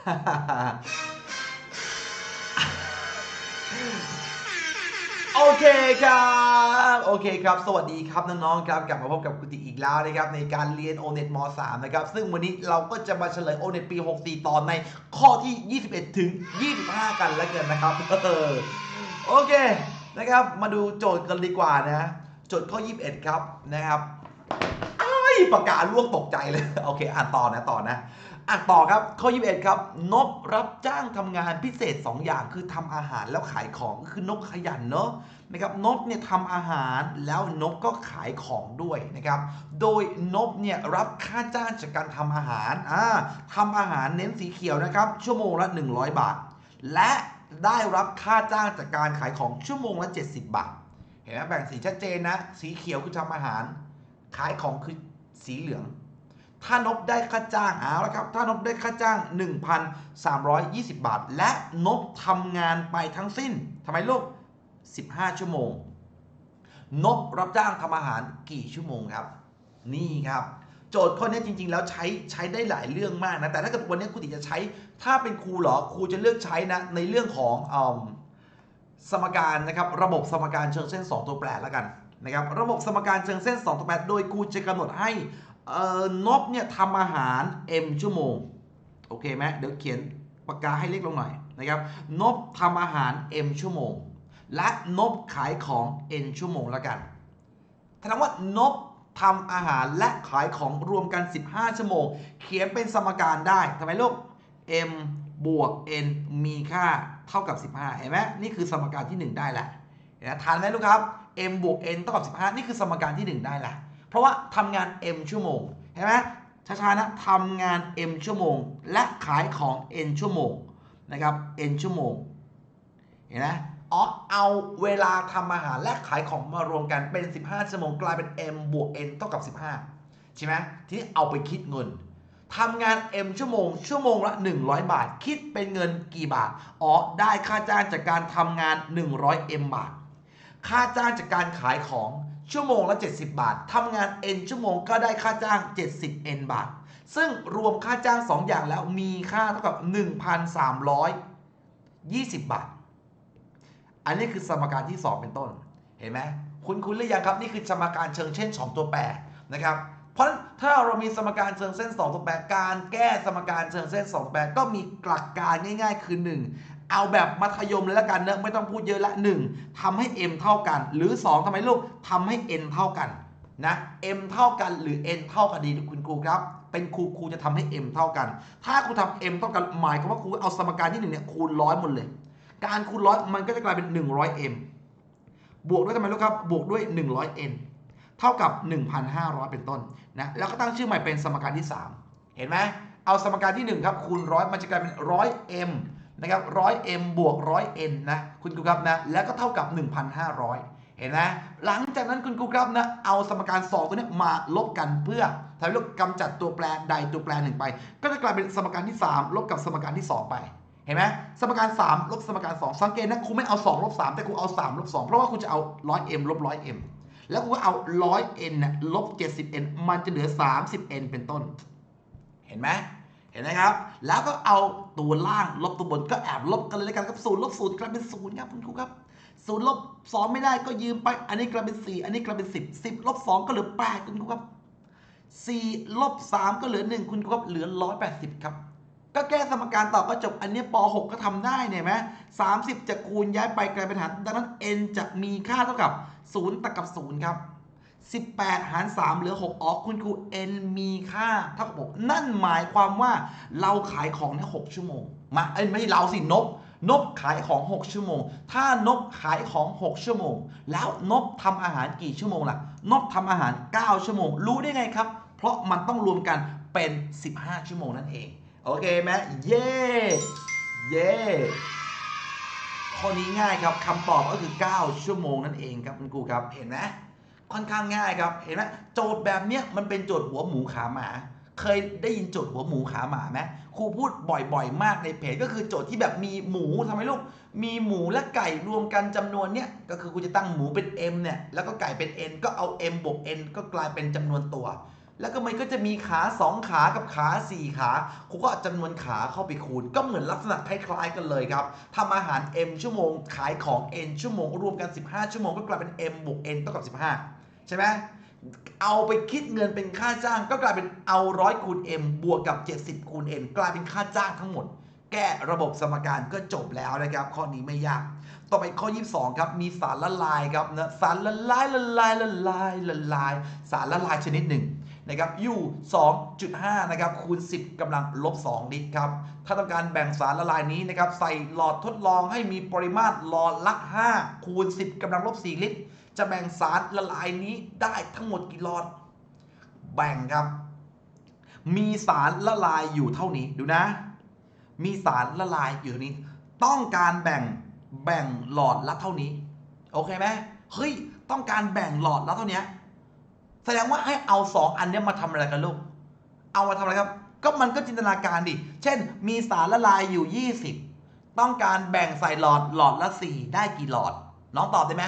โอเคครับ โอเคครับ สวัสดีครับน้องๆครับกลับมาพบกับกุติอีกแล้วนะครับในการเรียน o n e t ม .3 นะครับ ซึ่งวันนี้เราก็จะมาเฉลย o n e t ปี 64 ตอนในข้อที่ 21 ถึง 25 กันแล้วกันนะครับเออโอเคนะครับ มาดูโจทย์กันดีกว่านะ โจทย์ข้อ 21 ครับนะครับอ้ายปากกาล่วงตกใจเลย โอเค อ่านต่อนะต่อนะ อะต่อครับข้อ 21 ครับนบรับจ้างทำงานพิเศษ 2 อย่างคือทำอาหารแล้วขายของคือนบขยันเนอะนะครับนบเนี่ยทำอาหารแล้วนบก็ขายของด้วยนะครับโดยนบเนี่ยรับค่าจ้างจากการทำอาหารอ่าทำอาหารเน้นสีเขียวนะครับ ชั่วโมงละ 100 บาท และได้รับค่าจ้างจากการขายของชั่วโมงละ 70 บาท เห็นไหมแบ่งสีชัดเจนนะ สีเขียวคือทำอาหาร ขายของคือสีเหลือง ถ้านบได้ค่าจ้างเอาละครับ ถ้านบได้ค่าจ้าง 1,320 บาท และนบทำงานไปทั้งสิ้นทำไมลูก 15 ชั่วโมง นบรับจ้างทำอาหารกี่ชั่วโมงครับ นี่ครับ โจทย์ข้อนี้จริง ๆ แล้วใช้ใช้ได้หลายเรื่องมากนะ แต่ถ้าเกิดวันนี้ครูติจะใช้ ถ้าเป็นครูเหรอครูจะเลือกใช้นะในเรื่องของอสมการนะครับ ระบบสมการเชิงเส้น 2 ตัวแปรแล้วกันนะครับ ระบบสมการเชิงเส้น 2 ตัวแปรโดยครูจะกำหนดให้ เออนบเนี่ยทำอาหาร m ชั่วโมง โอเคไหมเดี๋ยวเขียนปากกาให้เล็กลงหน่อยนะครับ นบทำอาหาร m ชั่วโมง และนบขายของ n ชั่วโมงแล้วกันแสดงว่านบทำอาหารและขายของรวมกัน 15 ชั่วโมง เขียนเป็นสมการได้ทำไมลูก m บวก n มีค่าเท่ากับ 15 เห็นไหมนี่คือสมการที่ 1 ได้แหละเห็นไหมทันไหมลูกครับ m บวก n เท่ากับ 15 นี่คือสมการที่ 1 ได้แหละ เพราะว่าทำงาน m ชั่วโมงเห็นไหมช้าๆนะทำงาน m ชั่วโมง และขายของ n ชั่วโมงนะครับ n ชั่วโมงเห็นไหมอ๋อเอาเวลาทำอาหารและขายของมารวมกันเป็น 15 ชั่วโมงกลายเป็น m บวก n เท่ากับ 15 ใช่ไหมที่เอาไปคิดเงินทำงาน m ชั่วโมง ชั่วโมงละ 100 บาท คิดเป็นเงินกี่บาท อ๋อ ได้ค่าจ้างจากการทำงาน 100 m บาท ค่าจ้างจากการขายของ ชั่วโมงละ 70 บาท ทำงาน n ชั่วโมงก็ได้ค่าจ้าง 70 n บาท ซึ่งรวมค่าจ้าง 2 อย่างแล้วมีค่าเท่ากับ 1,320 บาท อันนี้คือสมการที่ 2 เป็นต้น เห็นไหมคุณคุณหรือยังครับ นี่คือสมการเชิงเช่น2ตัวแปรนะครับ เพราะถ้าเรามีสมการเชิงเส้น 2 ตัวแปร การแก้สมการเชิงเส้น 2 ตัวแปรก็มีหลักการง่าย ๆ คือ 1 เอาแบบมัธยมเลยละกันเนอะไม่ต้องพูดเยอะละ1ทำให้ m เท่ากัน หรือ 2ทำไมลูกทำให้ n เท่ากันนะ m เท่ากันหรือ n เท่ากันดีคุณครูครับ เป็นครูครูจะทำให้ m เท่ากัน ถ้าครูทำ m เท่ากันหมายความว่าครูเอาสมการที่1เนี่ยคูณร้อยหมดเลย การคูณร้อยมันก็จะกลายเป็น 100m บวกด้วยทำไมลูกครับ บวกด้วย 100n เท่ากับ 1,500 เป็นต้นนะแล้วก็ตั้งชื่อใหม่เป็นสมการที่ 3 เห็นไหมเอาสมการที่ 1 ครับคูณร้อยมันจะกลายเป็น 100m นะครับ 100m บวก 100n นะคุณครูครับนะแล้วก็เท่ากับ 1,500 เห็นไหมหลังจากนั้นคุณครูครับนะเอาสมการ2ตัวนี้มาลบกันเพื่อทำให้ลูกำจัดตัวแปรใดตัวแปรหนึ่งไป ก็จะกลายเป็นสมการที่ 3 ลบกับสมการที่ 2 ไปเห็นไหมสมการ 3 ลบสมการ 2 สังเกตนะครูไม่เอา 2 ลบ 3 แต่ครูเอา 3 ลบ 2 เพราะว่าครูจะเอา 100m ลบ 100m แล้วครูก็เอา 100n ลบ 70n มันจะเหลือ 30n เป็นต้น เห็นไหม เห็นไหมครับ แล้วก็เอาตัวล่างลบตัวบนก็แอบลบกันเลยกันครับศูนย์ลบศูนย์กลายเป็นศูนย์ครับคุณครูครับศูนย์ลบสองไม่ได้ก็ยืมไป อันนี้กลายเป็นสี่อันนี้กลายเป็นสิบสิบลบสองก็เหลือแปดคุณครูครับสี่ลบสามก็เหลือหนึ่งคุณครูครับเหลือร้อยแปดสิบครับ ก็แก้สมการต่อก็จบอันนี้ป .6 ก็ทำได้เนี่ยไหมสามสิบจะคูณย้ายไปกลายเป็นหารดังนั้น n จะมีค่าเท่ากับศูนย์ตัดกับศูนย์ครับ 18 หาร 3 เหลือ 6 ออกคุณครู n มีค่าเท่ากับ6นั่นหมายความว่าเราขายของใน6ชั่วโมง มาเอ้ยไม่ใช่เราสินบนบขายของ 6 ชั่วโมง ถ้านบขายของ 6 ชั่วโมง แล้วนบทำอาหารกี่ชั่วโมงล่ะ นบทำอาหาร 9 ชั่วโมง รู้ได้ไงครับ เพราะมันต้องรวมกันเป็น 15 ชั่วโมงนั่นเอง โอเคไหมเย่เย่ข้อนี้ง่ายครับคำตอบก็คือ 9 ชั่วโมงนั่นเองครับคุณครูครับ เห็นไหม ค่อนข้างง่ายครับ เห็นไหมโจทย์แบบเนี้ยมันเป็นโจทย์หัวหมูขาหมา เคยได้ยินโจทย์หัวหมูขาหมาไหมครูพูดบ่อยๆ มากในเพจก็คือโจทย์ที่แบบมีหมูทำไมลูก มีหมูและไก่รวมกันจำนวนเนี้ยก็คือครูจะตั้งหมูเป็น m เนี่ยแล้วก็ไก่เป็น n ก็เอา m บวก n ก็กลายเป็นจำนวนตัว แล้วก็มันก็จะมีขา 2 ขากับขา 4 ขาครูก็เอาจำนวนขาเข้าไปคูณ ก็เหมือนลักษณะคล้ายๆกันเลยครับทำอาหาร m ชั่วโมง ขายของ n ชั่วโมง รวมกัน 15 ชั่วโมงก็กลายเป็น m บวก n เท่ากับ 15 ใช่ไหมเอาไปคิดเงินเป็นค่าจ้างก็กลายเป็นเอาร้อยคูณ m บวกกับ 70คูณ n กลายเป็นค่าจ้างทั้งหมด แก้ระบบสมการก็จบแล้วนะครับ ข้อนี้ไม่ยาก ต่อไปข้อ 22 ครับ มีสารละลายครับนะสารละลายละลายละลายละลาย สารละลายชนิดหนึ่งนะครับอยู่ 2.5 นะครับ คูณ 10กำลังลบ 2 ลิตรครับ ถ้าต้องการแบ่งสารละลายนี้นะครับ ใส่หลอดทดลองให้มีปริมาตรหลอดละ 5 คูณ 10กำลังลบ 4 ลิตร จะแบ่งสารละลายนี้ได้ทั้งหมดกี่หลอด แบ่งครับ มีสารละลายอยู่เท่านี้ดูนะ มีสารละลายอยู่นี้ ต้องการแบ่งแบ่งหลอดละเท่านี้ โอเคไหมเฮ้ยต้องการแบ่งหลอดละเท่านี้แสดงว่าให้เอาสองอันนี้มาทำอะไรกันลูก เอามาทำอะไรครับ ก็มันก็จินตนาการดิ เช่น มีสารละลายอยู่ 20 ต้องการแบ่งใส่หลอดหลอดละ 4 ได้กี่หลอด น้องตอบได้ไหม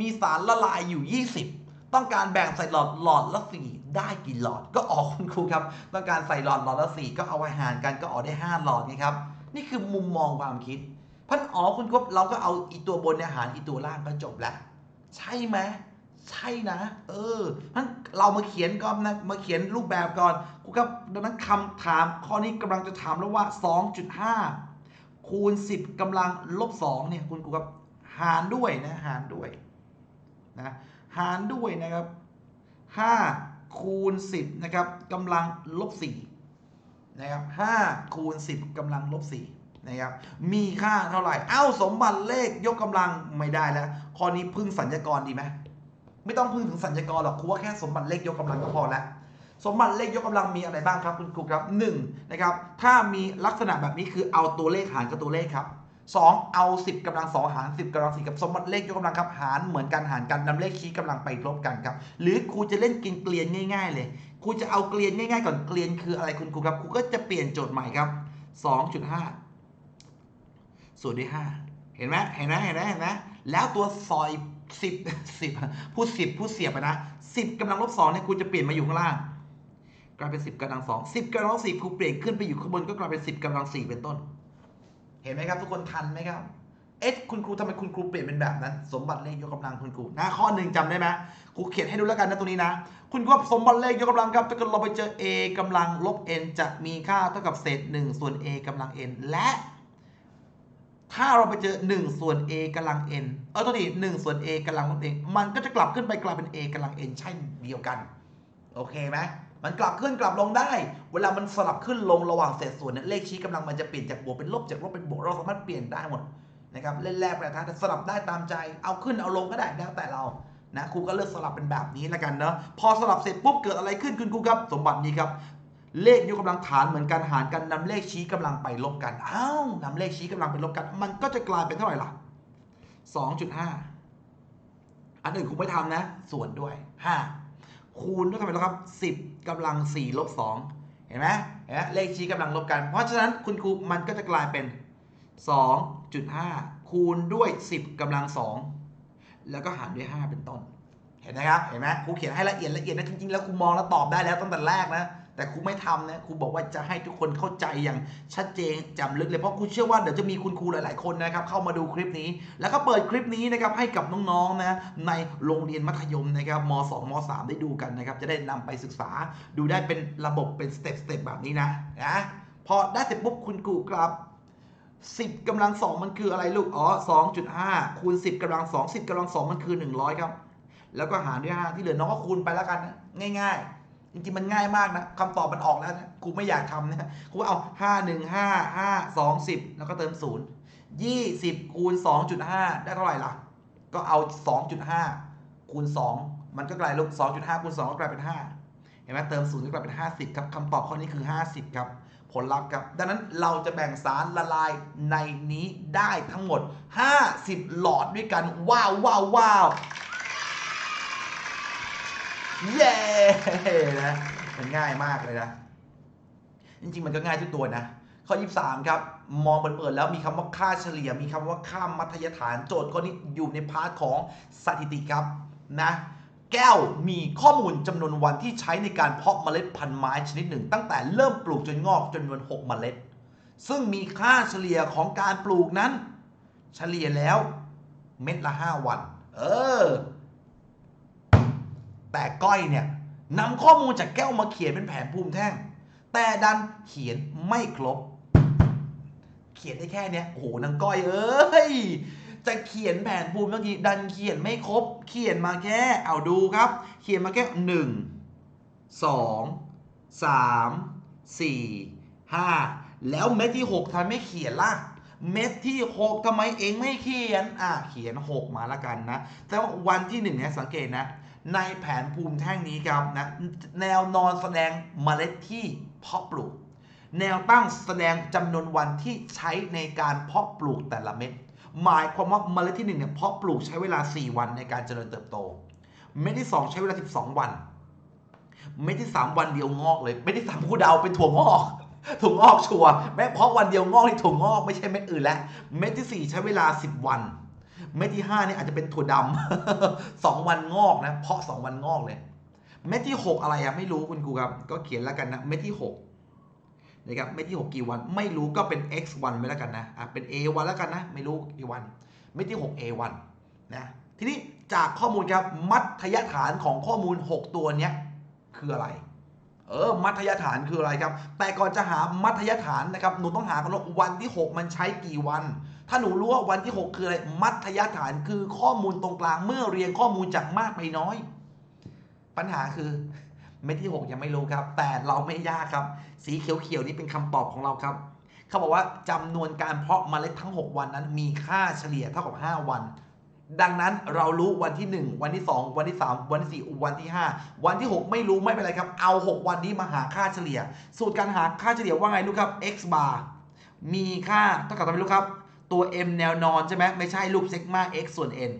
มีสารละลายอยู่ 20 ต้องการแบ่งใส่หลอดหลอดละ4ได้กี่หลอด ก็ออกคุณครูครับ ต้องการใส่หลอดหลอดละ4ก็เอาไว้หารกันก็ออกได้ 5 หลอดไงครับ นี่คือมุมมองความคิดพันอ๋อคุณครบเราก็เอาอีตัวบนเนี่ยหารอีตัวล่างก็จบแล้ว ใช่ไหมใช่นะ เออพันเรามาเขียนก่อนนะมาเขียนรูปแบบก่อนครูครับดังนั้นคำถามข้อนี้กำลังจะถามแล้วว่า 2.5 คูณ 10กำลังลบ2เนี่ยคุณครูครับหารด้วยนะหารด้วย นะหารด้วยนะครับ 5 คูณ 10 นะครับกำลังลบ4นะครับ5คูณ 10กำลังลบ4นะครับมีค่าเท่าไหร่ เอ้าสมบัติเลขยกกำลังไม่ได้แล้ว ข้อนี้พึ่งสัญญากรดีไหมไม่ต้องพึ่งถึงสัญญากรหรอกครูว่าแค่สมบัติเลขยกกำลังก็พอแล้วสมบัติเลขยกกำลังมีอะไรบ้างครับคุณครูครับ1นะครับถ้ามีลักษณะแบบนี้คือเอาตัวเลขหารกับตัวเลขครับ 2 เอา 10กำลัง 2 หาร 10กำลัง 4 กับสมบัติเลขยกกำลังครับ หารเหมือนกันหารกันนำเลขชี้กำลังไปลบกันครับ หรือครูจะเล่นกินเกลียนง่าย ๆ เลยครูจะเอาเกลียนง่ายๆก่อนเกลียนคืออะไรคุณครูครับครูก็จะเปลี่ยนโจทย์ใหม่ครับ 2.5ส่วนด้วย5เห็นไหมเห็นไหมเห็นไหมเห็นไหมแล้วตัวซอย 10 10 พูด 10 พูดเสียบไปนะ 10กำลังลบ2เนี่ยครูจะเปลี่ยนมาอยู่ข้างล่างกลายเป็น 10กำลัง2 10กำลัง4ครูเปลี่ยนขึ้นไปอยู่ข้างบนก็กลายเป็น 10กำลัง4เป็นต้น เห็นไหมครับ ทุกคนทันไหมครับ เอ๊ะคุณครูทำไมคุณครูเปลี่ยนเป็นแบบนั้น สมบัติเลขยกกำลังคุณครูนะข้อหนึ่งจำได้ไหมครูเขียนให้ดูแล้วกันนะตรงนี้นะ คุณครูสมบัติเลขยกกำลังครับถ้าเกิดเราไปเจอ a กำลังลบ n จะมีค่าเท่ากับเศษ 1 ส่วน a กำลัง n และ ถ้าเราไปเจอ 1 ส่วน a กำลัง n เออตัวนี้1ส่วน a กำลังลบ n มันก็จะกลับขึ้นไปกลายเป็น a กำลัง n ใช่เดียวกัน โอเคไหม มันกลับขึ้นกลับลงได้ เวลามันสลับขึ้นลงระหว่างเศษส่วนเนี่ยเลขชี้กำลังมันจะเปลี่ยนจากบวกเป็นลบจากลบเป็นบวกเราสามารถเปลี่ยนได้หมดนะครับเล่นแรกแปรธาตุสลับได้ตามใจ เอาขึ้นเอาลงก็ได้แล้วแต่เรานะครูก็เลือกสลับเป็นแบบนี้แล้วกันเนาะพอสลับเสร็จปุ๊บเกิดอะไรขึ้นคุณครูครับ สมบัตินี้ครับ เลขยกกำลังฐานเหมือนกันหารกันนำเลขชี้กำลังไปลบกันอ้าวนำเลขชี้กำลังไปลบกัน มันก็จะกลายเป็นเท่าไหร่ล่ะ 2.5 อันอื่นครูไม่ทำนะ ส่วนด้วย 5 คูณด้วยกันไปแล้วครับ 10กำลัง 4 ลบ 2 เห็นไหมเห็นไหมเลขชี้กำลังลบกัน เพราะฉะนั้นคุณครูมันก็จะกลายเป็น 2.5 คูณด้วย 10กำลัง 2 แล้วก็หารด้วย 5 เป็นต้น เห็นไหมครับ เห็นไหมครูเขียนให้ละเอียดละเอียดนะจริงๆ แล้วครูมองแล้วตอบได้แล้วตั้งแต่แรกนะ แต่ครูไม่ทำนะครูบอกว่าจะให้ทุกคนเข้าใจอย่างชัดเจนจำลึกเลยเพราะครูเชื่อว่าเดี๋ยวจะมีคุณครูหลาย ๆ คนนะครับเข้ามาดูคลิปนี้ แล้วก็เปิดคลิปนี้นะครับให้กับน้อง ๆ นะในโรงเรียนมัธยมนะครับม 2 ม 3 ได้ดูกันนะครับจะได้นำไปศึกษาดูได้เป็นระบบเป็นสเต็ปสเต็ปแบบนี้นะนะพอได้เสร็จปุ๊บคุณครูครับ10กำลังสองมันคืออะไรลูก อ๋อ 2.5 คูณ 10กำลังสอง10กำลังสองมันคือ 100 ครับ แล้วก็หารด้วย 5 ที่เหลือน้องก็คูณไปแล้วกัน ง่าย ๆ จริงๆมันง่ายมากนะคำตอบมันออกแล้วนะกูไม่อยากทำนะครูเอา5 1 5 5 2 10แล้วก็เติม0 20คูณ2.5ได้เท่าไหร่ล่ะ ก็เอา2.5คูณ2มันก็กลายลูก2.5คูณ2ก็กลายเป็น5เห็นไหมเติม0ก็กลายเป็น50ครับคำตอบข้อนี้คือ50ครับผลลัพธ์ครับดังนั้นเราจะแบ่งสารละลายในนี้ได้ทั้งหมด 50 หลอดด้วยกัน ว้าวว้าวว้าว เย้นะมันง่ายมากเลยนะ จริง ๆ มันก็ง่ายทุกตัวนะข้อ 23 ครับ มองเปิดๆแล้วมีคำว่าค่าเฉลี่ย มีคำว่าค่ามัธยฐาน โจทย์ข้อนี้อยู่ในพาร์ทของสถิติครับนะ แก้วมีข้อมูลจำนวนวันที่ใช้ในการเพาะเมล็ดพันธุ์ไม้ชนิดหนึ่ง ตั้งแต่เริ่มปลูกจนงอกจนวน 6 เมล็ด ซึ่งมีค่าเฉลี่ยของการปลูกนั้น เฉลี่ยแล้วเม็ดละ 5 วัน เออ แต่ก้อยเนี่ยนำข้อมูลจากแก้วมาเขียนเป็นแผนภูมิแท่ง แต่ดันเขียนไม่ครบ เขียนได้แค่เนี้ยโอ้โหนางก้อยเอ้ยจะเขียนแผนภูมิบางทีดันเขียนไม่ครบ เขียนมาแค่เอาดูครับ เขียนมาแค่หนึ่งสองสามสี่ห้าแล้วเม็ดที่หกทำไมไม่เขียนล่ะเม็ดที่หกทำไมเองไม่เขียน อะ เขียนหกมาละกันนะ แต่ว่าวันที่หนึ่งเนี่ยสังเกตนะ ในแผนภูมิแท่งนี้ครับนะแนวนอนแสดงเมล็ดที่เพาะปลูก แนวตั้งแสดงจำนวนวันที่ใช้ในการเพาะปลูกแต่ละเม็ดหมายความว่าเมล็ดที่1เนี่ยเพาะปลูกใช้เวลา 4 วันในการเจริญเติบโต เม็ดที่ 2 ใช้เวลา 12 วัน เม็ดที่ 3 วันเดียวงอกเลย เม็ดที่3ผู้เดาเป็นถั่วงอกถั่วงอกชัวร์แม้เพราะวันเดียวงอกที่ถั่วงอกไม่ใช่เม็ดอื่นแล้ว เม็ดที่ 4 ใช้เวลา 10 วัน เม็ดที่5เนี่ยอาจจะเป็นถั่วดำ2วันงอกนะเพาะ 2 วันงอกเลย เม็ดที่ 6 อะไรอะไม่รู้คุณครูครับ ก็เขียนแล้วกันนะเม็ดที่6นะครับเม็ดที่ 6 กี่วันไม่รู้ก็เป็น x วันไปแล้วกันนะอะเป็น a วันแล้วกันนะ ไม่รู้กี่วัน เม็ดที่ 6 a วันนะทีนี้จากข้อมูลครับมัธยฐานของข้อมูล 6 ตัวเนี้ยคืออะไร เออมัธยฐานคืออะไรครับ แต่ก่อนจะหามัธยฐานนะครับหนูต้องหากันว่าวันที่ 6 มันใช้กี่วัน ถ้าหนูรู้ว่าวันที่ 6 คืออะไรมัธยฐานคือข้อมูลตรงกลางเมื่อเรียงข้อมูลจากมากไปน้อย ปัญหาคือเม็ดที่ 6 ยังไม่รู้ครับ แต่เราไม่ยากครับ สีเขียวๆนี่เป็นคำตอบของเราครับ เขาบอกว่าจำนวนการเพาะเมล็ดทั้ง 6 วันนั้นมีค่าเฉลี่ยเท่ากับ 5 วัน ดังนั้นเรารู้วันที่ 1 วันที่ 2 วันที่ 3 วันที่ 4 วันที่ 5 วันที่ 6 ไม่รู้ไม่เป็นไรครับ เอา 6 วันนี้มาหาค่าเฉลี่ย สูตรการหาค่าเฉลี่ยว่าไงลูกครับ x bar มีค่าเท่ากับอะไรลูกครับ ตัว m แนวนอนใช่ไหมไม่ใช่รูปซิกมา x ส่วน n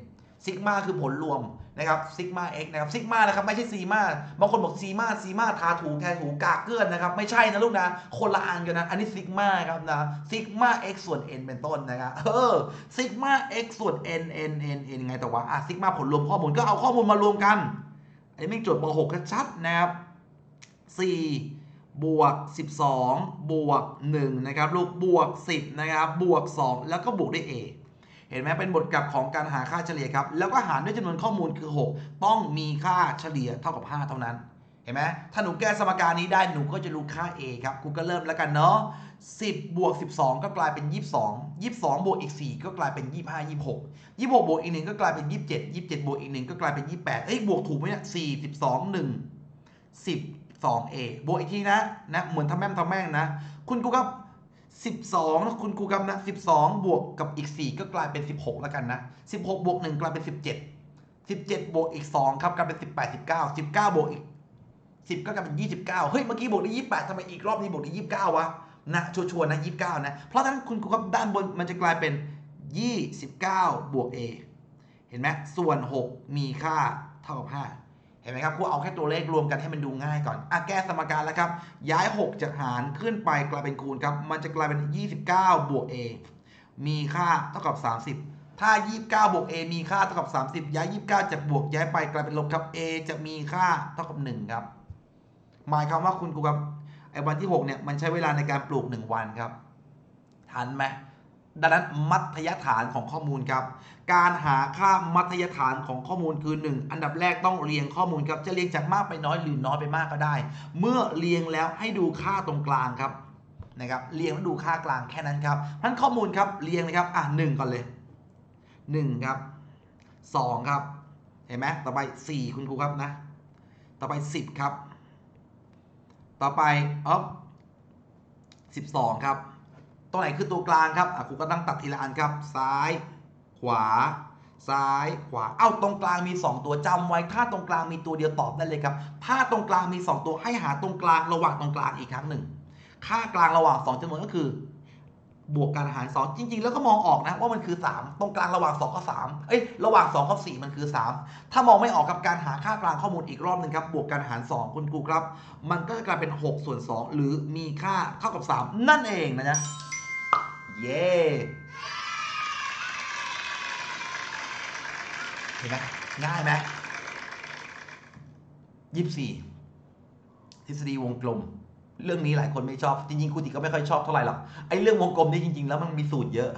ซิกมาคือผลรวม นะครับซิกมา x นะครับซิกมานะครับไม่ใช่ซีมาบางคนบอกซีมาซีมาทาถูแทนถูกากเกื้อนนะครับไม่ใช่นะลูกนะ คนละอันกันนะ อันนี้ซิกมาครับนะซิกมา x ส่วน n เป็นต้นนะครับเออซิกมา x ส่วน n n n n ไงแต่ว่าอะซิกมาผลรวมข้อมูลก็เอาข้อมูลมารวมกัน อันนี้ไม่โจทย์ป .6 ชัดนะครับ4บวก 12 บวก 1 นะครับ ลูก บวก 10 นะครับ บวก 2 แล้วก็บวกด้วย a เห็นไหมเป็นบทกลับของการหาค่าเฉลี่ยครับ แล้วก็หารด้วยจำนวนข้อมูลคือ 6 ต้องมีค่าเฉลี่ยเท่ากับ 5 เท่านั้น เห็นไหมถ้าหนูแก้สมการนี้ได้หนูก็จะรู้ค่า a ครับกูก็เริ่มแล้วกันเนาะ10บวก12 ก็กลายเป็น 22 22บวกอีก 4 ก็กลายเป็น 25 26 26บวกอีก1ก็กลายเป็น 27 27บวกอีก1ก็กลายเป็น 28เอ้ยบวกถูกไหมเนี่ย4 12 1 12 a บวกอีกทีนะนะเหมือนทำแม่มทำแม่งนะ คุณครูครับ 12นะคุณครูครับนะ 12 บวกกับอีก 4 ก็กลายเป็น 16 แล้วกันนะ 16 บวก 1 กลายเป็น 17 17 บวกอีก 2 ครับกลายเป็น 18 19 19 บวกอีก 10 ก็กลายเป็น 29 เฮ้ย เมื่อกี้บวกได้ 28ทำไมอีกรอบนี้บวกได้ 29 วะ นะชัวร์ๆนะ 29 นะ เพราะฉะนั้นคุณครูครับด้านบนมันจะกลายเป็น 29 บวก a เห็นไหมส่วน 6 มีค่าเท่ากับ 5 เห็นไหมครับครูเอาแค่ตัวเลขรวมกันให้มันดูง่ายก่อนอะแก้สมการแล้วครับ ย้าย 6 จากหารขึ้นไปกลายเป็นคูณครับ มันจะกลายเป็น 29 บวก a มีค่าเท่ากับ 30 ถ้า 29 บวก a มีค่าเท่ากับ 30 ย้าย 29 จากบวกย้ายไปกลายเป็นลบครับ a จะมีค่าเท่ากับ 1 ครับ หมายความว่าคุณครูครับไอ้วันที่ 6 เนี่ย มันใช้เวลาในการปลูก 1 วันครับ ทันไหม ดังนั้นมัธยฐานของข้อมูลครับ การหาค่ามัธยฐานของข้อมูลคือ 1 อันดับแรกต้องเรียงข้อมูลครับ จะเรียงจากมากไปน้อยหรือน้อยไปมากก็ได้ เมื่อเรียงแล้วให้ดูค่าตรงกลางครับนะครับเรียงแล้วดูค่ากลางแค่นั้นครับทั้นข้อมูลครับเรียงเลยครับอะหนึ่งก่อนเลย1ครับ2ครับเห็นไหมต่อไป 4 คุณครูครับนะ ต่อไป 10 ครับ ต่อไปอ๊อฟ12 ครับ ตรงไหนคือตัวกลางครับครูก็ตั้งตัดทีละอันครับ ซ้าย ขวา ซ้ายขวา เอ้าตรงกลางมี 2 ตัวจำไว้ ถ้าตรงกลางมีตัวเดียวตอบได้เลยครับ ถ้าตรงกลางมี 2 ตัวให้หาตรงกลางระหว่างตรงกลางอีกครั้งหนึ่ง ค่ากลางระหว่าง 2จำนวนก็คือบวกการหาร 2 จริง ๆ แล้วก็มองออกนะว่ามันคือ 3 ตรงกลางระหว่าง2กับ3เอ้ยระหว่าง2กับ4มันคือ 3 ถ้ามองไม่ออกกับการหาค่ากลางข้อมูลอีกรอบหนึ่งครับบวกการหาร 2 คุณครูครับ มันก็จะกลายเป็น 6 ส่วน 2 หรือมีค่าเท่ากับ 3 นั่นเองนะจ๊ะ เย้เห็นไหมง่ายไหมยี่สี่ทฤษฎีวงกลม เรื่องนี้หลายคนไม่ชอบ จริงๆครูติก็ไม่ค่อยชอบเท่าไหร่หรอกไอ้เรื่องวงกลมนี่จริง ๆ แล้วมันมีสูตรเยอะ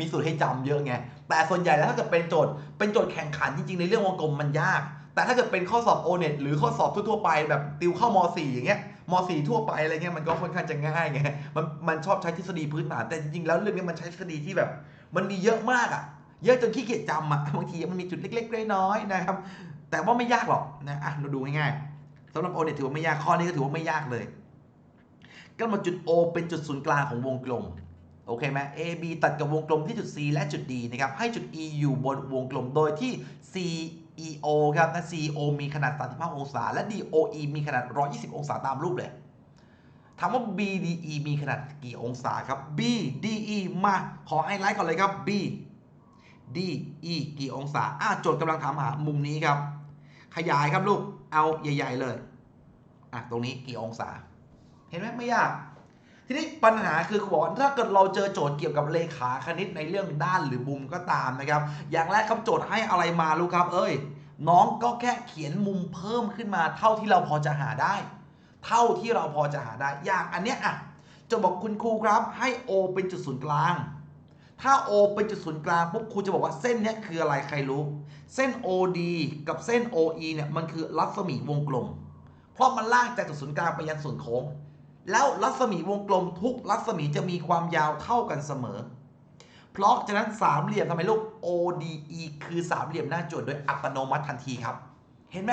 มีสูตรให้จำเยอะไงแต่ส่วนใหญ่แล้วถ้าเกิดเป็นโจทย์เป็นโจทย์แข่งขันจริงๆในเรื่องวงกลมมันยาก แต่ถ้าเกิดเป็นข้อสอบโอเน็ตหรือข้อสอบทั่วๆไปแบบติวเข้าม 4 อย่างเงี้ย ม4ทั่วไปอะไรเงี้ยมันก็ค่อนข้างจะง่ายไงมันมันชอบใช้ทฤษฎีพื้นฐานแต่จริงๆแล้วเรื่องนี้มันใช้ทฤษฎีที่แบบ มันมีเยอะมากอะเยอะจนขี้เกียจจำอะบางทีมันมีจุดเล็กๆน้อยๆนะครับ แต่ว่าไม่ยากหรอกนะอะเราดูง่ายๆสำหรับโอเน็ตถือว่าไม่ยากข้อนี้ก็ถือว่าไม่ยากเลยกำหนดจุด O เป็นจุดศูนย์กลางของวงกลมโอเคไหม A B ตัดกับวงกลมที่จุด C และจุด D นะครับ ให้จุด E อยู่บนวงกลมโดยที่ C E O ครับนะ C O มีขนาด 35 องศา และ D O E มีขนาด 120 องศาตามรูปเลย ถามว่า B D E มีขนาดกี่องศาครับ B D E มาขอไฮไลท์ก่อนเลยครับ B D E กี่องศาอะโจทย์กำลังถามหามุมนี้ครับ ขยายครับลูก เอาใหญ่ ๆ เลยอะตรงนี้กี่องศา เห็นไหมไม่ยาก ทีนี้ปัญหาคือครูบอกถ้าเกิดเราเจอโจทย์เกี่ยวกับเลขาคณิตในเรื่องด้านหรือมุมก็ตามนะครับ อย่างแรกครับโจทย์ให้อะไรมาลูกครับ เอ้ย น้องก็แค่เขียนมุมเพิ่มขึ้นมาเท่าที่เราพอจะหาได้ เท่าที่เราพอจะหาได้ อย่างอันเนี้ยอะจะบอกคุณครูครับให้ O เป็นจุดศูนย์กลาง ถ้า O เป็นจุดศูนย์กลางปุ๊บครูจะบอกว่าเส้นเนี้ยคืออะไรใครรู้ เส้น OD กับเส้น OE เนี่ยมันคือรัศมีวงกลม เพราะมันลากจากจุดศูนย์กลางไปยังส่วนโค้ง แล้วรัศมีวงกลมทุกรัศมีจะมีความยาวเท่ากันเสมอ เพราะฉะนั้นสามเหลี่ยมทำไมลูก ODE คือสามเหลี่ยมหน้าโจทย์โดยอัตโนมัติทันทีครับ เห็นไหม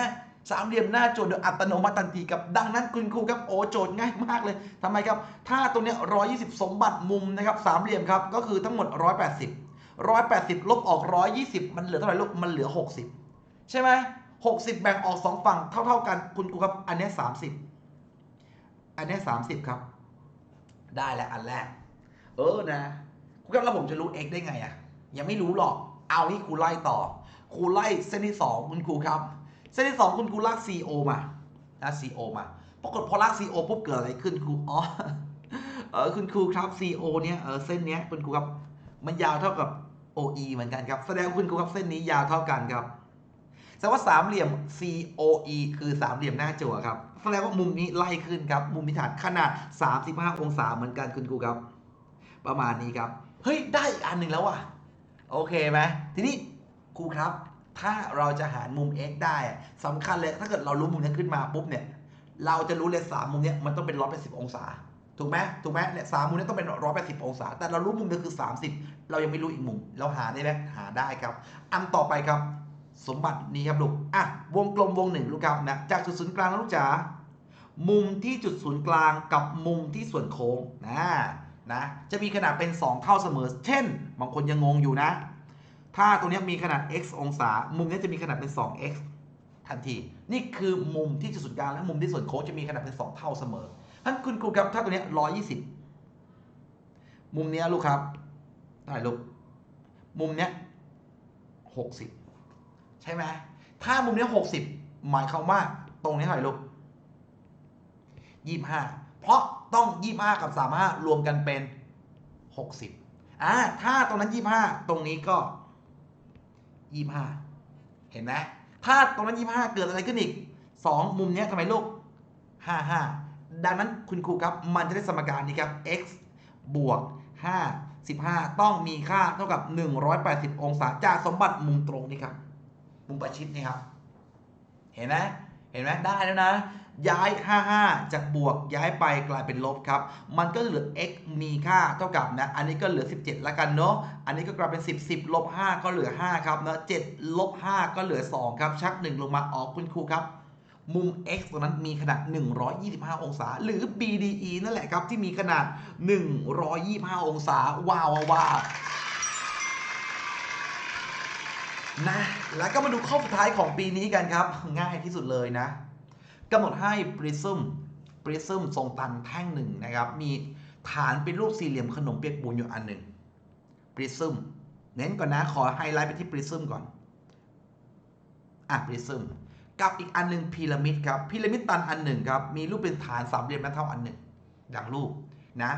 สามเหลี่ยมหน้าโจทย์โดยอัตโนมัติทันทีครับ ดังนั้นคุณครูครับโอโจทย์ง่ายมากเลยทำไมครับ ถ้าตรงเนี้ย120สมบัติมุมนะครับสามเหลี่ยมครับ ก็คือทั้งหมด180 180ลบออก120มันเหลือเท่าไหร่ลูกมันเหลือ60ใช่ไหม60แบ่งออก2ฝั่งเท่าๆกันคุณครูครับ อันนี้ย30 อันนี้ย30ครับ ได้แล้วอันแรก เออนะครูครับแล้วผมจะรู้ x ได้ไงอะยังไม่รู้หรอก เอานี่ครูไล่ต่อครูไล่เส้นที่2คุณครูครับ เส้นที่2คุณครูลาก CO มาลาก CO มาปรากฏพอลาก CO ปุ๊บเกิดอะไรขึ้นครูอ๋อเออคุณครูครับ CO เนี้ยเออเส้นเนี้ยคุณครูครับมันยาวเท่ากับ OE เหมือนกันครับ แสดงคุณครูครับเส้นนี้ยาวเท่ากันครับแสดงว่าสามเหลี่ยม COE คือสามเหลี่ยมหน้าจั่วครับ แสดงว่ามุมนี้ไล่ขึ้นครับ มุมพิถานขนาด 35 องศาเหมือนกันคุณครูครับ ประมาณนี้ครับ เฮ้ย ได้อีกอันหนึ่งแล้วว่ะ โอเคไหมทีนี้ครูครับ ถ้าเราจะหามุม x ได้อะสำคัญเลย ถ้าเกิดเรารู้มุมนี้ขึ้นมาปุ๊บเนี่ย เราจะรู้เลยสามมุมเนี้ยมันต้องเป็น180องศา ถูกไหมถูกไหมเนี่ยสามมุมเนี้ยต้องเป็น180องศา แต่เรารู้มุมเดียวคือ 30 เรายังไม่รู้อีกมุม เราหาได้ไหมหาได้ครับ อันต่อไปครับ สมบัตินี้ครับลูก อะ วงกลมวงหนึ่งลูกครับนะ จากจุดศูนย์กลางนะลูกจ๋า มุมที่จุดศูนย์กลางกับมุมที่ส่วนโค้งนะนะ จะมีขนาดเป็น 2 เท่าเสมอ เช่น บางคนยังงงอยู่นะ ถ้าตรงนี้มีขนาด x องศา มุมนี้จะมีขนาดเป็น 2x ทันที นี่คือมุมที่จุดศูนย์กลางและมุมที่ส่วนโค้งจะมีขนาดเป็น 2 เท่าเสมอท่านคุณครูครับ ถ้าตัวนี้ย120 มุมเนี้ยลูกครับได้ลูก มุมเนี้ย60 ช่ไหมถ้ามุมนี้ย60หมายความว่าตรงนี้เท่าไหร่ลูก25เพราะต้อง25กับ35รวมกันเป็น60อ่าถ้าตรงนั้น25ตรงนี้ก็25เห็นไหมถ้าตรงนั้น25เกิดอะไรขึ้นอีก2มุมนี้ทำไมลูก55ดังนั้นคุณครูครับมันจะได้สมการนี้ครับ x บวก5 15 ต้องมีค่าเท่ากับ 180 องศาจากสมบัติมุมตรงนี้ครับ มุมประชิดนี่ครับ เห็นไหมเห็นไหมได้แล้วนะ ย้าย 55 จากบวกย้ายไปกลายเป็นลบครับ มันก็เหลือ x มีค่าเท่ากับนะ อันนี้ก็เหลือ 17 แล้วกันเนาะ อันนี้ก็กลายเป็น 10 10ลบ5ก็เหลือ 5 ครับนะ7ลบ5ก็เหลือ 2 ครับ ชัก 1 ลงมาออกคุณครูครับ มุม x ตรงนั้นมีขนาด 125 องศา หรือ BDE นั่นแหละครับ ที่มีขนาด 125 องศา ว้าวว้าวว้าวนะ แล้วก็มาดูข้อสุดท้ายของปีนี้กันครับ ง่ายที่สุดเลยนะกำหนดให้ prism prism ทรงตันแท่งหนึ่งนะครับ มีฐานเป็นรูปสี่เหลี่ยมขนมเปียกปูนอยู่อันหนึ่ง prism เน้นก่อนนะ ขอไฮไลท์ไปที่ prism ก่อนอะ prism กับอีกอันหนึ่งพีระมิดครับพีระมิดตันอันหนึ่งครับ มีรูปเป็นฐานสามเหลี่ยมแม่เท่าอันหนึ่งดังรูปนะ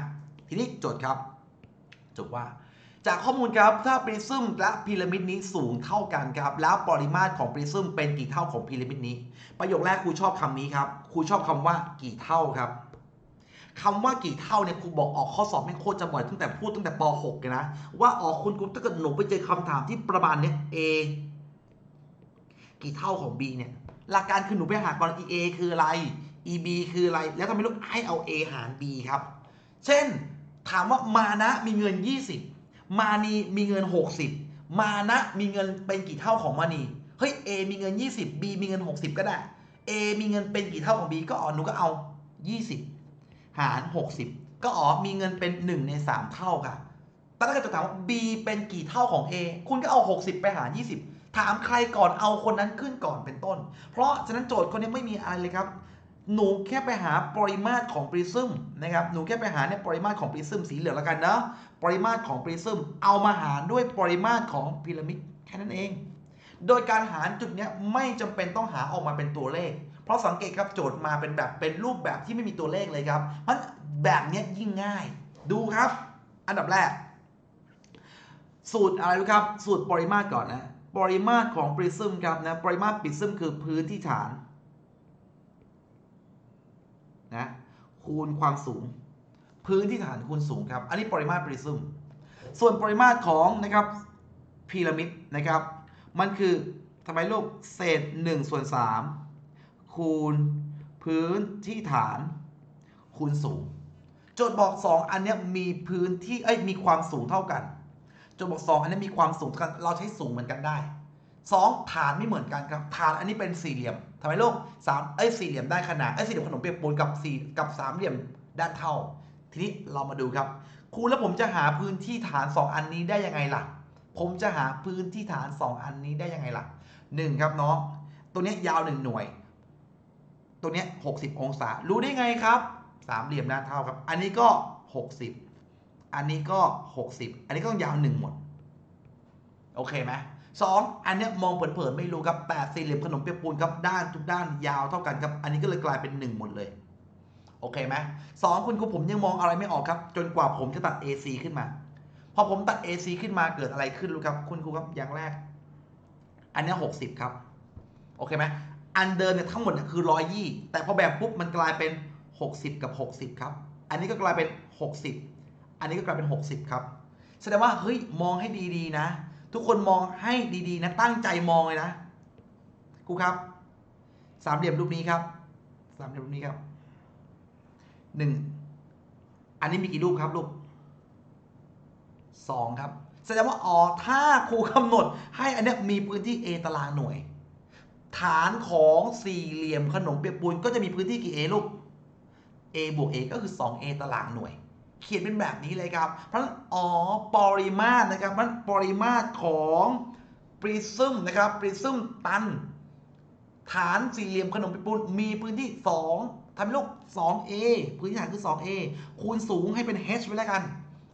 ทีนี้โจทย์ครับจบว่า จากข้อมูลครับถ้าปริซึมและพีระมิดนี้สูงเท่ากันครับ แล้วปริมาตรของปริซึมเป็นกี่เท่าของพีระมิดนี้ ประโยคแรกครูชอบคำนี้ครับครูชอบคำว่ากี่เท่าครับคำว่ากี่เท่าเนี่ยครูบอกออกข้อสอบไม่งโคตรจะบ่อยตั้งแต่พูดตั้งแต่ป .6 เลยนะ ว่าออกคุณครูถ้าเกิดหนูไปเจอคำถามที่ประมาณเนี้ย A กี่เท่าของ B เนี่ยหลักการคือหนูไปหาก่อน EA คืออะไร EB คืออะไร แล้วทำไมลูกให้เอา A หาร B ครับ เช่น ถามว่ามานะมีเงิน 20 มานีมีเงิน 60 มานะมีเงินเป็นกี่เท่าของมานีเฮ้ย A มีเงิน 20 B มีเงิน 60 ก็ได้ A มีเงินเป็นกี่เท่าของ B ก็อ๋อหนูก็เอา 20 หาร 60 ก็อ๋อมีเงินเป็น 1 ใน 3 เท่าค่ะต่ถ้าเกิดจะถามว่า B เป็นกี่เท่าของ A คุณก็เอา 60 ไปหาร 20 ถามใครก่อนเอาคนนั้นขึ้นก่อนเป็นต้น เพราะฉะนั้นโจทย์คนนี้ไม่มีอะไรเลยครับ หนูแค่ไปหาปริมาตรของปริซึมนะครับ หนูแค่ไปหาเนี่ยปริมาตรของปริซึมสีเหลืองแล้วกันเนาะ ปริมาตรของปริซึมเอามาหารด้วยปริมาตรของพีระมิดแค่นั้นเอง โดยการหารจุดเนี้ยไม่จำเป็นต้องหาออกมาเป็นตัวเลข เพราะสังเกตครับโจทย์มาเป็นแบบเป็นรูปแบบที่ไม่มีตัวเลขเลยครับเพราะแบบเนี้ยยิ่งง่าย ดูครับ อันดับแรก สูตรอะไรรู้ครับ สูตรปริมาตรก่อนนะ ปริมาตรของปริซึมครับนะ ปริมาตรปริซึมคือพื้นที่ฐาน นะคูณความสูง พื้นที่ฐานคูณสูงครับ อันนี้ปริมาตรปริซึมส่วนปริมาตรของนะครับพีระมิดนะครับ มันคือทำไมลูกเศษ1ส่วน3คูณพื้นที่ฐานคูณสูงโจทย์บอก 2 อันเนี้ยมีพื้นที่เอ้ยมีความสูงเท่ากันโจทย์บอก 2 อันนี้มีความสูงเท่ากัน เราใช้สูงเหมือนกันได้ 2 ฐานไม่เหมือนกันครับ ฐานอันนี้เป็นสี่เหลี่ยมทำไมลูกสามเอ้ยสี่เหลี่ยมได้ขนาดเอ้ยสี่เหลี่ยมขนมเปียกปูนกับสี่กับสามเหลี่ยมด้านเท่า ทีนี้เรามาดูครับครูแล้วผมจะหาพื้นที่ฐาน 2 อันนี้ได้ยังไงล่ะ ผมจะหาพื้นที่ฐาน 2 อันนี้ได้ยังไงล่ะ 1 ครับน้อง ตัวนี้ยาว 1 หน่วย ตัวนี้60 องศา รู้ได้ไงครับสามเหลี่ยมด้านเท่าครับ อันนี้ก็ 60 อันนี้ก็ 60 อันนี้ก็ต้องยาว 1 หมด โอเคไหม สองอันเนี้ยมองเผินๆไม่รู้ครับแต่สี่เหลี่ยมขนมเปียกปูนครับด้านทุกด้านยาวเท่ากันครับ อันนี้ก็เลยกลายเป็น 1 หมดเลย โอเคไหมสองคุณครูผมยังมองอะไรไม่ออกครับ จนกว่าผมจะตัด AC ขึ้นมา พอผมตัด AC ขึ้นมาเกิดอะไรขึ้นรู้ครับ คุณครูครับอย่างแรก อันเนี้หกสิบครับ โอเคไหมอันเดิมเนี่ยทั้งหมดเนี่ยคือร้อยยี่แต่พอแบ่งปุ๊บมันกลายเป็น60กับ60ครับ อันนี้ก็กลายเป็น60อันนี้ก็กลายเป็น60ครับ แสดงว่าเฮ้ยมองให้ดีๆนะ ทุกคนมองให้ดีๆนะตั้งใจมองเลยนะครูครับ สามเหลี่ยมรูปนี้ครับ สามเหลี่ยมรูปนี้ครับหนึ่งอันนี้มีกี่รูปครับลูกสองครับแสดงว่าอ๋อถ้าครูกำหนดให้อันเนี้ยมีพื้นที่ A ตารางหน่วย ฐานของสี่เหลี่ยมขนมเปียกปูนก็จะมีพื้นที่กี่ A ลูก A บวก A ก็คือ 2A ตารางหน่วย เขียนเป็นแบบนี้เลยครับเพราะฉะนั้นอ๋อปริมาตรนะครับมันปริมาตรของปริซึมนะครับปริซึมตัน ฐานสี่เหลี่ยมขนมเปียกปูนมีพื้นที่ 2ทำให้ลูก 2A พื้นที่ฐานคือ 2A คูณสูงให้เป็น H ไว้แล้วกัน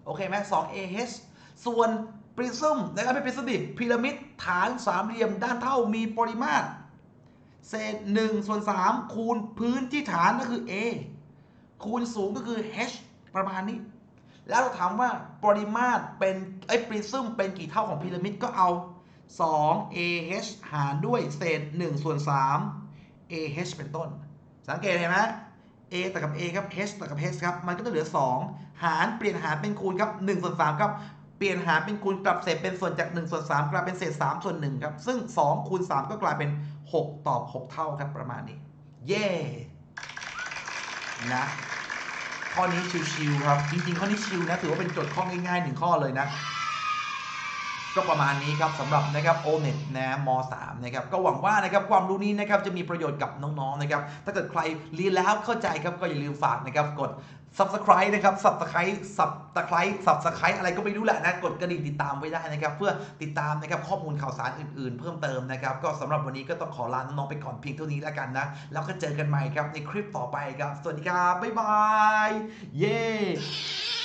โอเคไหม 2A H ส่วนปริซึมนะครับไม่ปริซึมดิพีระมิดฐานสามเหลี่ยมด้านเท่ามีปริมาตรเศษ1ส่วน3คูณพื้นที่ฐานก็คือ A คูณสูงก็คือ H ประมาณนี้ แล้วเราถามว่าปริมาตรเป็นไอ้ปริซึมเป็นกี่เท่าของพีระมิดก็เอา 2AH หารด้วยเศษ1ส่วน 3 AH เป็นต้น สังเกตเห็นไหม A ต่อกับ A ครับ H ต่อกับ H ครับ มันก็จะเหลือ 2 หารเปลี่ยนหารเป็นคูณครับ1ส่วน3ครับ เปลี่ยนหารเป็นคูณกลับเศษเป็นส่วนจาก1ส่วน3กลายเป็นเศษ3ส่วน1ครับ ซึ่ง 2 คูณ 3 ก็กลายเป็น 6 ตอบ 6 เท่าครับประมาณนี้ เย้นะ ข้อนี้ชิวๆครับ จริงๆ ข้อนี้ชิวนะถือว่าเป็นโจทย์ข้อง่ายๆหนึ่งข้อเลยนะ ก็ประมาณนี้ครับสำหรับนะครับโอเน็ตนะม 3 นะครับก็หวังว่านะครับความรู้นี้นะครับจะมีประโยชน์กับน้องๆนะครับถ้าเกิดใครเรียนแล้วเข้าใจครับก็อย่าลืมฝากนะครับกด subscribe นะครับ subscribe subscribe subscribe อะไรก็ไม่รู้แหละนะ กดกระดิ่งติดตามไว้ได้นะครับ เพื่อติดตามนะครับข้อมูลข่าวสารอื่นๆ เพิ่มเติมนะครับ ก็สำหรับวันนี้ก็ต้องขอลาน้องๆไปก่อนเพียงเท่านี้แล้วกันนะ แล้วก็เจอกันใหม่ครับในคลิปต่อไปครับ สวัสดีครับ บ๊ายบาย เย้